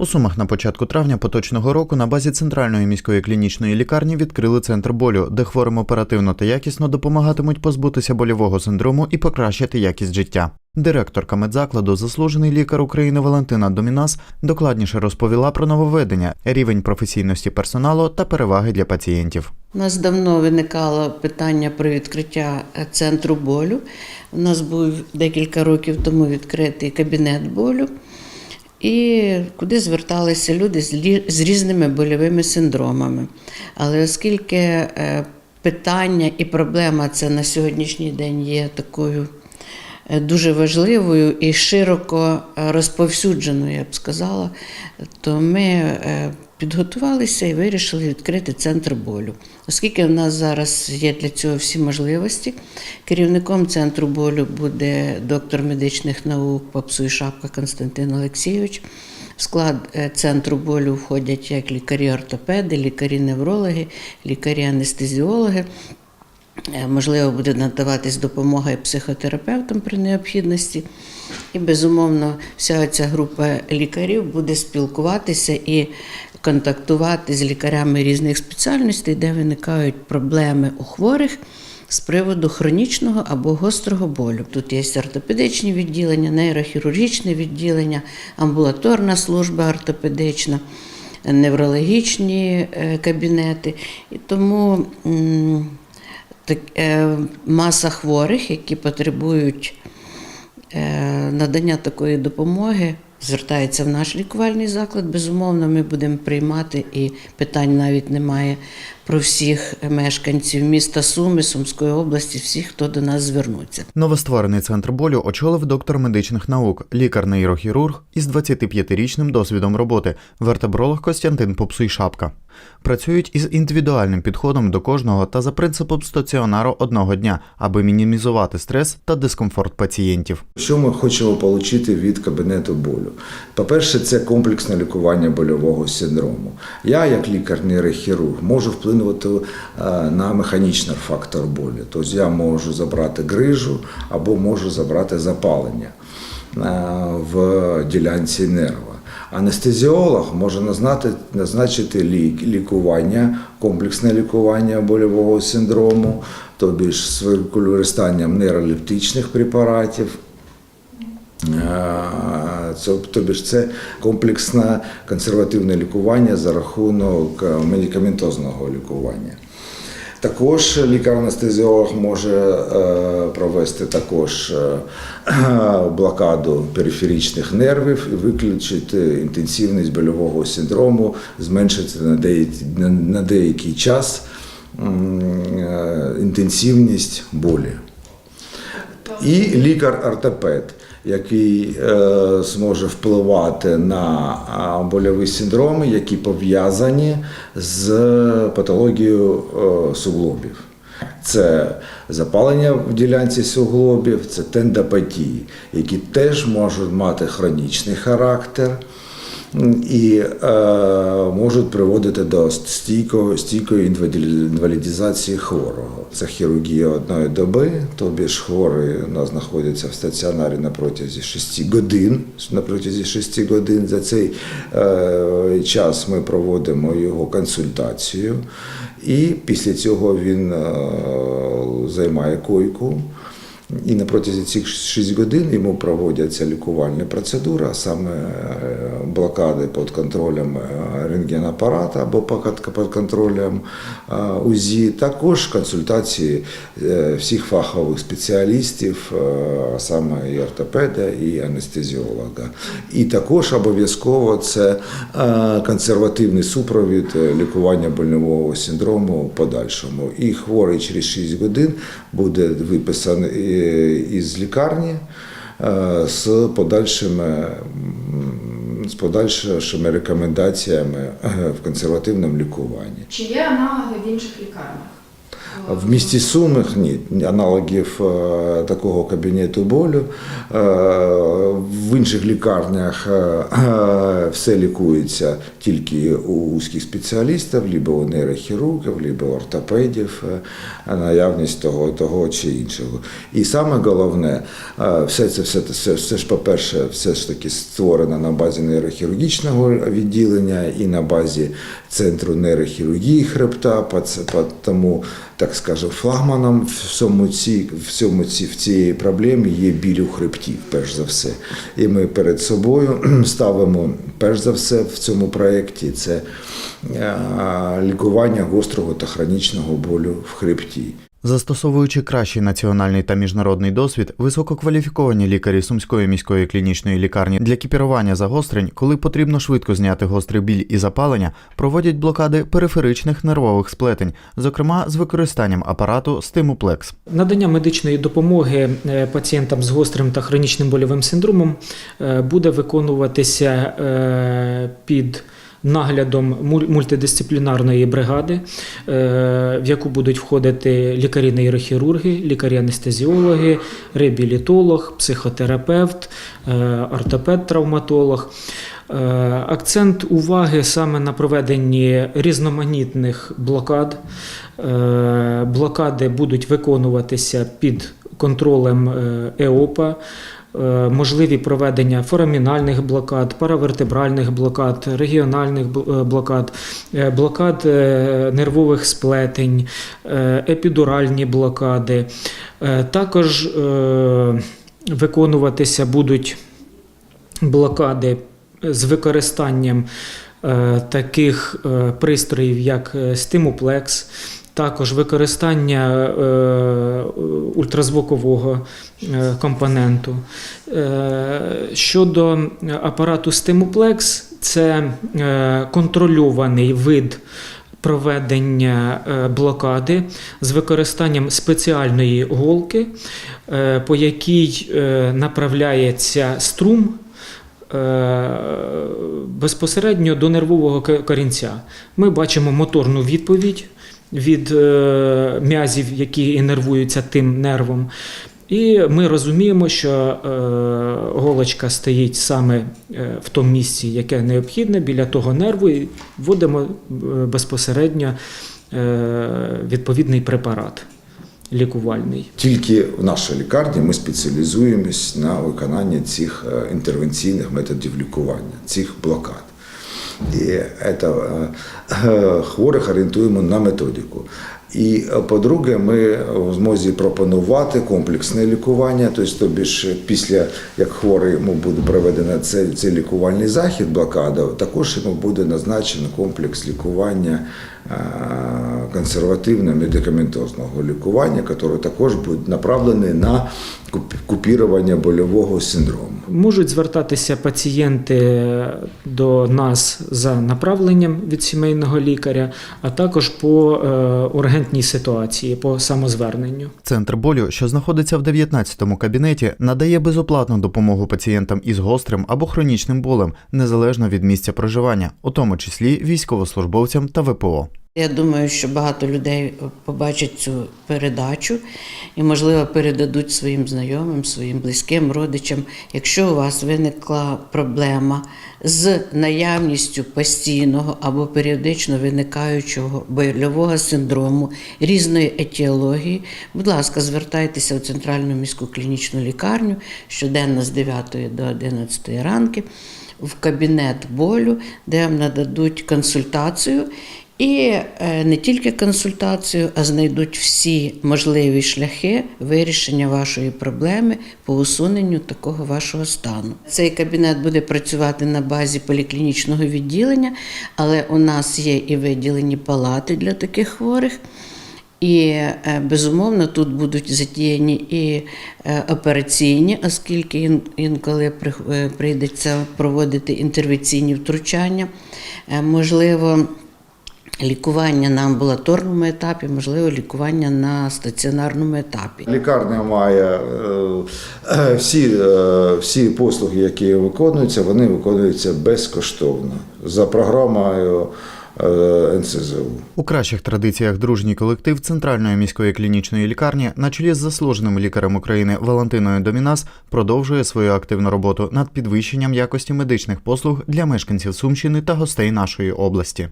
У Сумах на початку травня поточного року на базі центральної міської клінічної лікарні відкрили центр болю, де хворим оперативно та якісно допомагатимуть позбутися больового синдрому і покращити якість життя. Директорка медзакладу, заслужений лікар України Валентина Домінас, докладніше розповіла про нововведення, рівень професійності персоналу та переваги для пацієнтів. У нас давно виникало питання про відкриття е, центру болю. У нас був декілька років тому відкритий кабінет болю, і куди зверталися люди з різними больовими синдромами. Але оскільки е, питання і проблема це на сьогоднішній день є такою е, дуже важливою і широко е, розповсюдженою, я б сказала, то ми підготувалися і вирішили відкрити центр болю. Оскільки в нас зараз є для цього всі можливості, керівником центру болю буде доктор медичних наук Попсуй Шапка Константин Олексійович. В склад е, центру болю входять як лікарі-ортопеди, лікарі-неврологи, лікарі-анестезіологи. Е, Можливо, буде надаватись допомога і психотерапевтам при необхідності. І, безумовно, вся ця група лікарів буде спілкуватися і контактувати з лікарями різних спеціальностей, де виникають проблеми у хворих з приводу хронічного або гострого болю. Тут є ортопедичні відділення, нейрохірургічне відділення, амбулаторна служба ортопедична, неврологічні е, кабінети. І тому маса хворих, які потребують е, надання такої допомоги, звертається в наш лікувальний заклад. Безумовно, ми будемо приймати і питань навіть немає про всіх мешканців міста Суми, Сумської області, всіх, хто до нас звернуться. Новостворений центр болю очолив доктор медичних наук, лікар-нейрохірург із 25-річним досвідом роботи, вертебролог Костянтин Попсуй-Шапка. Працюють із індивідуальним підходом до кожного та за принципом стаціонару одного дня, аби мінімізувати стрес та дискомфорт пацієнтів. Що ми хочемо отримати від кабінету болю? По-перше, це комплексне лікування больового синдрому. Я, як лікар-нейрохірург, можу вплинути е, на механічний фактор болю. Тобто я можу забрати грижу або можу забрати запалення е, в ділянці нерва. Анестезіолог може назначити лікування, комплексне лікування больового синдрому, тобі ж з використанням нейролептичних препаратів. Тобі ж це комплексне консервативне лікування за рахунок е, медикаментозного лікування. Також лікар-анестезіолог може е, провести також е, блокаду периферичних нервів і виключити інтенсивність больового синдрому, зменшити на деякий, час інтенсивність болі і лікар-ортопед, який е, зможе впливати на больові синдроми, які пов'язані з патологією е, суглобів. Це запалення в ділянці суглобів, це тендопатії, які теж можуть мати хронічний характер і е, можуть приводити до стійкої інвалід- інвалідізації хворого. Це хірургія одної доби, тобі ж хворий у нас знаходиться в стаціонарі на протязі 6 годин. На протязі 6 годин за цей е, час ми проводимо його консультацію, і після цього він е, займає койку. І на протязі цих 6 годин йому проводяться лікувальні процедури, саме е, блокади під контролем е, рентгенапарата або під під контролем е, УЗІ, також консультації всіх фахових спеціалістів, саме і ортопеда, і анестезіолога. І також обов'язково це консервативний супровід лікування больового синдрому в подальшому. І хворий через 6 годин буде виписаний із лікарні е, з подальшими, з подальшими рекомендаціями е, в консервативному лікуванні. Чи є аналоги в інших лікарнях? В місті Сумах ні, аналогів е, такого кабінету болю. Е, В інших лікарнях е, все лікується тільки у вузьких спеціалістів, либо у нейрохірургів, либо у ортопедів, наявність того, того чи іншого. І саме головне, все це все, все, все ж, по-перше, все ж таки створено на базі нейрохірургічного відділення і на базі центру нейрохірургії хребта, тому, так скажемо, флагманом в цьому ці, в цьому ці, в цій проблемі є біль у хребті, перш за все. І ми перед собою ставимо, перш за все, в цьому проєкті це е, лікування гострого та хронічного болю в хребті. Застосовуючи кращий національний та міжнародний досвід, висококваліфіковані лікарі Сумської міської клінічної лікарні для кіпірування загострень, коли потрібно швидко зняти гострий біль і запалення, проводять блокади периферичних нервових сплетень, зокрема з використанням апарату Стимуплекс. Надання медичної допомоги е, пацієнтам з гострим та хронічним больовим синдромом е, буде виконуватися е, під наглядом мультидисциплінарної бригади, е, в яку будуть входити лікарі-нейрохірурги, лікарі-анестезіологи, реабілітолог, психотерапевт, е, ортопед-травматолог. Е, Акцент уваги саме на проведенні різноманітних блокад. Блокади будуть виконуватися під контролем е, ЕОПА. Е, Можливі проведення форамінальних блокад, паравертебральних блокад, регіональних е, блокад, блокад нервових сплетень, епідуральні блокади. Також виконуватися будуть блокади з використанням таких пристроїв, як стимуплекс, також використання е, ультразвукового е, компоненту. Е, Щодо апарату стимуплекс, це е, контрольований вид проведення е, блокади з використанням спеціальної голки, е, по якій е, направляється струм е, безпосередньо до нервового корінця. Ми бачимо моторну відповідь від е, м'язів, які інервуються тим нервом. І ми розуміємо, що е, голочка стоїть саме е, в тому місці, яке необхідне, біля того нерву, і вводимо безпосередньо відповідний препарат лікувальний. Тільки в нашій лікарні ми спеціалізуємось на виконанні цих інтервенційних методів лікування, цих блокад. Це, е, е, хворих орієнтуємо на методику. І е, по-друге, ми в змозі пропонувати комплексне лікування, тобто, тобі після як хворий йому буде проведено цей, цей лікувальний захід, блокада, також йому буде назначено комплекс лікування е, консервативного медикаментозного лікування, який також буде направлений на куп- купірування больового синдрому. Можуть звертатися пацієнти до нас за направленням від сімейного лікаря, а також по е, ургентній ситуації, по самозверненню. Центр болю, що знаходиться в 19-му кабінеті, надає безоплатну допомогу пацієнтам із гострим або хронічним болем, незалежно від місця проживання, у тому числі військовослужбовцям та ВПО. Я думаю, що багато людей побачать цю передачу і, можливо, передадуть своїм знайомим, своїм близьким родичам. Якщо у вас виникла проблема з наявністю постійного або періодично виникаючого больового синдрому різної етіології, будь ласка, звертайтеся в центральну міську клінічну лікарню щоденно з 9 до 11 ранки в кабінет болю, де вам нададуть консультацію. І е, не тільки консультацію, а знайдуть всі можливі шляхи вирішення вашої проблеми по усуненню такого вашого стану. Цей кабінет буде працювати на базі поліклінічного відділення, але у нас є і виділені палати для таких хворих. І е, безумовно тут будуть задіяні і е, операційні, оскільки інколи при- прийдеться проводити інтервенційні втручання. Можливо, лікування на амбулаторному етапі, можливо, лікування на стаціонарному етапі. Лікарня має е, е, всі, е, всі послуги, які виконуються, вони виконуються безкоштовно. За програмою НСЗУ. У кращих традиціях дружній колектив Центральної міської клінічної лікарні на чолі з заслуженим лікарем України Валентиною Домінас продовжує свою активну роботу над підвищенням якості медичних послуг для мешканців Сумщини та гостей нашої області.